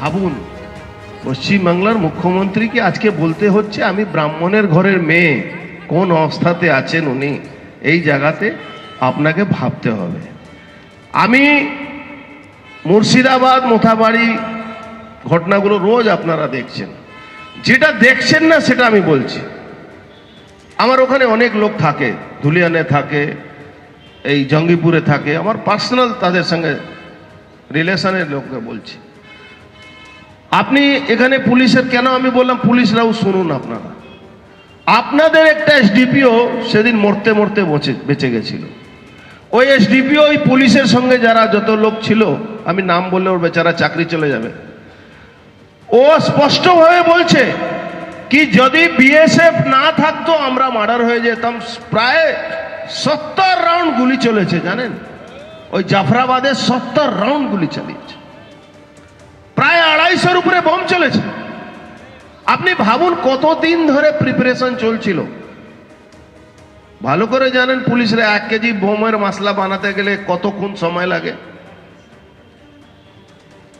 ভাবুন। পশ্চিমবাংলার মুখ্যমন্ত্রীকে আজকে বলতে হচ্ছে, আমি ব্রাহ্মণের ঘরের মেয়ে, কোন অবস্থাতে আছেন উনি, এই জায়গাতে আপনাকে ভাবতে হবে। আমি মুর্শিদাবাদ, মোথাবাড়ি ঘটনাগুলো রোজ আপনারা দেখছেন। যেটা দেখছেন না, সেটা আমি বলছি। আমার ওখানে অনেক লোক থাকে, ধুলিয়ানে থাকে, এই জঙ্গিপুরে থাকে। আমার পার্সোনাল তাদের সঙ্গে রিলেশনের লোককে বলছি। আপনি এখানে পুলিশের, কেন আমি বললাম পুলিশরাও শুনুন আপনারা। আপনাদের একটা এসডিপিও সেদিন মরতে মরতে বচে, বেঁচে গেছিল। ওই এসডিপিও ওই পুলিশের সঙ্গে যারা যত লোক ছিল, আমি নাম বললে ওর বেচারা চাকরি চলে যাবে। ও স্পষ্টভাবে বলছে কি যদি বিএসএফ না থাকতো আমরা মার্ডার হয়ে যেতাম। প্রায় সত্তর রাউন্ড গুলি চলেছে, জানেন? ওই জাফরাবাদে সত্তর রাউন্ড গুলি চালিয়েছে। প্রায় আড়াইশোর উপরে বোম চলেছে। আপনি ভাবুন কতদিন ধরে প্রিপারেশন চলছিল। ভালো করে জানেন পুলিশরা এক কেজি বোমের মশলা বানাতে গেলে কতক্ষণ সময় লাগে?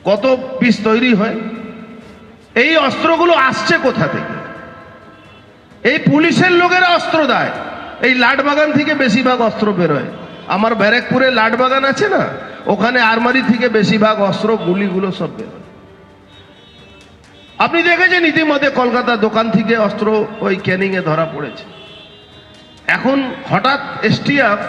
কত পিস তৈরি হয়? এই অস্ত্রগুলো আসছে কোথা থেকে? এই পুলিশের লোকেরা অস্ত্র দেয়। এই লাটবাগান থেকে বেশিরভাগ অস্ত্র বেরোয়। আমার ব্যারাকপুরে লাটবাগান আছে না? ওখানে আরমারি থেকে বেশিরভাগ অস্ত্র গুলিগুলো সব বেরোয়। আপনি দেখেছেন ইতিমধ্যে কলকাতা দোকান থেকে অস্ত্র ওই ক্যানিংয়ে ধরা পড়েছে। এখন হঠাৎ এসটিএফ,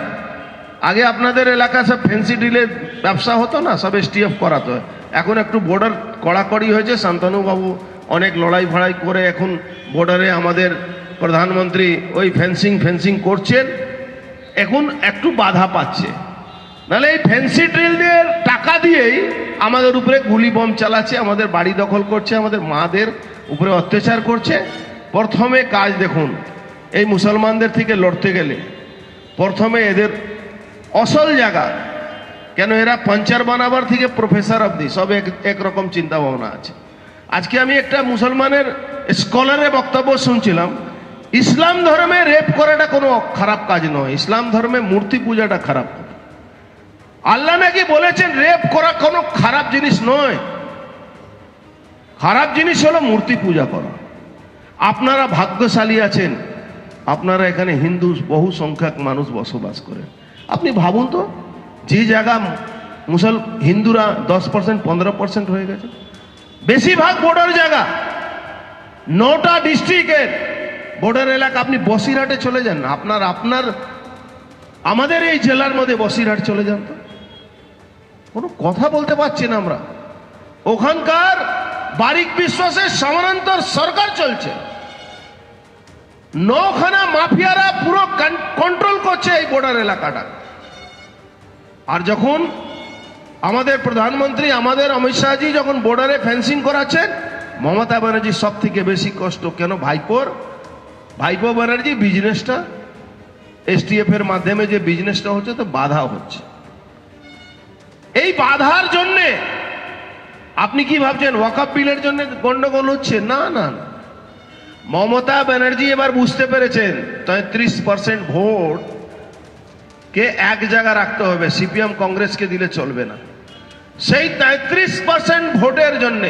আগে আপনাদের এলাকা সব ফেন্সি ডিলের ব্যবসা হতো না, সব এসটিএফ করাতো। এখন একটু বর্ডার কড়াকড়ি হয়েছে, শান্তনুবাবু অনেক লড়াই ফড়াই করে এখন বর্ডারে আমাদের প্রধানমন্ত্রী ওই ফেন্সিং ফেন্সিং করছেন। এখন একটু বাধা পাচ্ছে। নাহলে এই ফেন্সি ড্রিলদের টাকা দিয়েই আমাদের উপরে গুলি বম চালাচ্ছে, আমাদের বাড়ি দখল করছে, আমাদের মাদের উপরে অত্যাচার করছে। প্রথমে কাজ দেখুন, এই মুসলমানদের থেকে লড়তে গেলে। প্রথমে এদের অসল জায়গা, কেন এরা পাঞ্চার বানাবার থেকে প্রফেসর অবধি, সব এক একরকম চিন্তা ভাবনা আছে। আজকে আমি একটা মুসলমানের স্কলারের বক্তব্য শুনছিলাম, ইসলাম ধর্মে রেপ করাটা কোনো খারাপ কাজ নয়, ইসলাম ধর্মে মূর্তি পূজাটা খারাপ। আল্লাহ নাকি বলেছেন, রেপ করা কোনো খারাপ জিনিস নয়। খারাপ জিনিস হলো মূর্তি পূজা করা। আপনারা ভাগ্যশালী আছেন। আপনারা এখানে হিন্দু বহু সংখ্যক মানুষ বসবাস করেন। আপনি ভাবুন তো, যে জায়গা মুসল হিন্দুরা দশ পার্সেন্ট পনেরো পার্সেন্ট হয়ে গেছে। বেশিরভাগ বর্ডার জায়গা, নটা ডিস্ট্রিক্টের বর্ডার এলাকা। আপনি বসিরহাটে চলে যান। আপনার আপনার, আমাদের এই জেলার মধ্যে বসিরহাট চলে যান তো। কোনো কথা বলতে পারছি না আমরা। ওখানকার বারিক বিশ্বাসের সমানান্তর সরকার চলছে। নখানা মাফিয়ারা পুরো কন্ট্রোল করছে এই বর্ডার এলাকাটা। আর যখন আমাদের প্রধানমন্ত্রী, আমাদের অমিত শাহজি যখন বর্ডারে ফেন্সিং করাচ্ছেন, মমতা ব্যানার্জি সব থেকে বেশি কষ্ট। কেন? ভাইপোর, ভাইপো ব্যানার্জি বিজনেসটা এসটিএফ এর মাধ্যমে যে বিজনেসটা হচ্ছে, তো বাধা হচ্ছে। এই বাধার জন্যে আপনি কি ভাবছেন ওয়াকআপ বিলের জন্য গন্ডগোল হচ্ছে? না না। মমতা ব্যানার্জি এবার বুঝতে পেরেছেন, তৈত্রিশ পার্সেন্ট ভোট কে এক জায়গা রাখতে হবে, সিপিএম কংগ্রেসকে দিলে চলবে না। সেই তেত্রিশ পার্সেন্ট ভোটের জন্য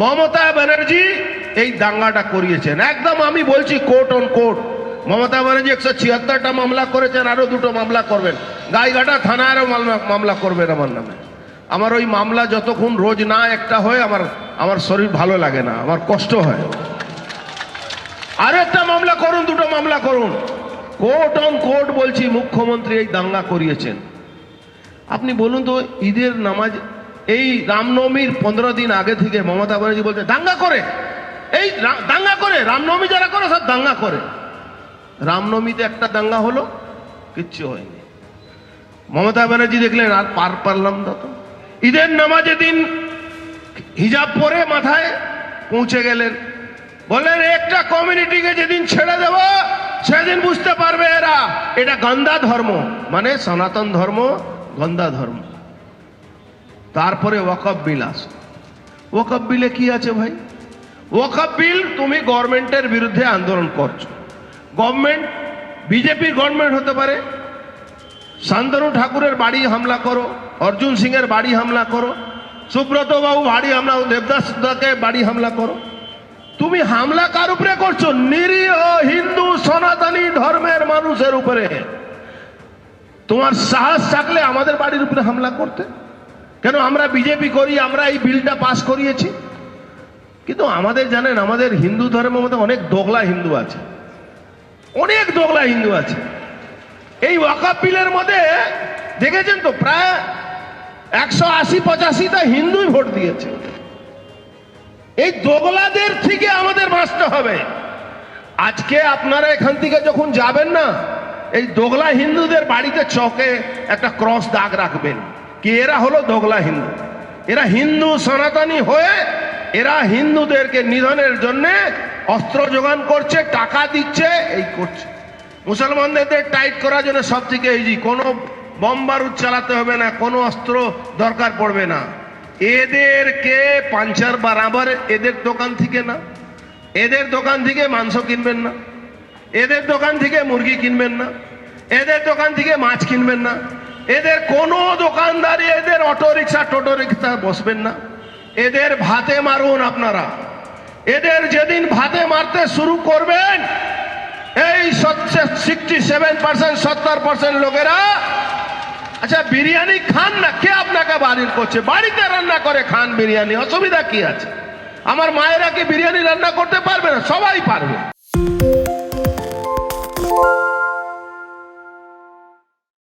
মমতা ব্যানার্জি এই দাঙ্গাটা করিয়েছেন। একদম আমি বলছি court on court Mamata Banerjee একশো ছিয়াত্তরটা মামলা করেছেন, আরও দুটো মামলা করবেন। গাইঘাটা থানারও মামলা মামলা করবেন আমার নামে। আমার ওই মামলা যতক্ষণ রোজ না একটা হয়, আমার আমার শরীর ভালো লাগে না, আমার কষ্ট হয়। আর একটা মামলা করুন, দুটো মামলা করুন। কোর্ট অন কোর্ট বলছি, মুখ্যমন্ত্রী এই দাঙ্গা করিয়েছেন। আপনি বলুন তো, ঈদের নামাজ, এই রামনবমীর পনেরো দিন আগে থেকে মমতা ব্যানার্জি বলছে, দাঙ্গা করে। এই দাঙ্গা করে, রামনবমী যারা করে, সব দাঙ্গা করে। রামনবমীতে একটা দাঙ্গা হলো, কিচ্ছু হয়নি। মমতা ব্যানার্জি দেখলেন, আর পার পারলাম না তো। ঈদের নামাজের দিন হিজাব পরে মাথায় পৌঁছে গেলেন। বললেন, একটা কমিউনিটিকে যেদিন ছেড়ে দেব, সেদিন বুঝতে পারবে এরা। এটা গন্দা ধর্ম মানে সনাতন ধর্ম গন্দা ধর্ম। তারপরে ওয়াকফ বিল আস। ওয়াকফ বিলে কি আছে ভাই? ওয়াকফ বিল তুমি গভর্নমেন্টের বিরুদ্ধে আন্দোলন করছ। গভর্নমেন্ট, বিজেপির গভর্নমেন্ট হতে পারে শান্তনু ঠাকুরের বাড়ি হামলা করো, অর্জুন সিং এর বাড়ি হামলা করো, সুব্রত বাবু বাড়ি হামলা, দেবদাস বাড়ি হামলা করো। তুমি হামলা কার উপরে করছ? নিরীহ হিন্দু সনাতনী ধর্মের মানুষের উপরে। তোমার সাহস থাকলে আমাদের বাড়ির উপরে হামলা করতে। কেন আমরা বিজেপি করি, আমরা এই বিলটা পাস করিয়েছি। কিন্তু আমাদের জানেন, আমাদের হিন্দু ধর্মের মধ্যে অনেক দোগলা হিন্দু আছে। অনেক দোগলা হিন্দু আছে। এই ওয়াকাপ বিলের মধ্যে দেখেছেন তো, প্রায় একশো আশি পঁচাশিটা হিন্দুই ভোট দিয়েছে। এই দোগলাদের থেকে আমাদের বাঁচতে হবে। আজকে আপনারা এখান থেকে যখন যাবেন না, এই দোগলা হিন্দুদের বাড়িতে চকে একটা ক্রস দাগ রাখবেন। কি এরা হলো দোগলা হিন্দু? এরা হিন্দু সনাতনী হয়ে এরা হিন্দুদেরকে নিধনের জন্যে অস্ত্র যোগান করছে, টাকা দিচ্ছে, এই করছে। মুসলমানদের টাইট করার জন্য সব থেকে যে কোনো বম বারুদ চালাতে হবে না, কোনো অস্ত্র দরকার পড়বে না। এদেরকে পাঞ্চার বারাবার এদের দোকান থেকে না। এদের দোকান থেকে মাংস কিনবেন না। এদের দোকান থেকে মুরগি কিনবেন না। এদের দোকান থেকে মাছ কিনবেন না। এদের কোনো দোকানদারি, এদের অটো রিক্সা টোটো রিক্সা বসবেন না। এদের ভাতে মারুন আপনারা। এদের যেদিন ভাতে মারতে শুরু করবেন এই সিক্সটি সেভেন পার্সেন্ট সত্তর পার্সেন্ট লোকেরা আচ্ছা বিরিয়ানি খান না, কে আপনাকে বাড়ির করছে? বাড়িতে রান্না করে খান বিরিয়ানি, অসুবিধা কি আছে? আমার মায়েরা কি বিরিয়ানি রান্না করতে পারবে না? সবাই পারবে।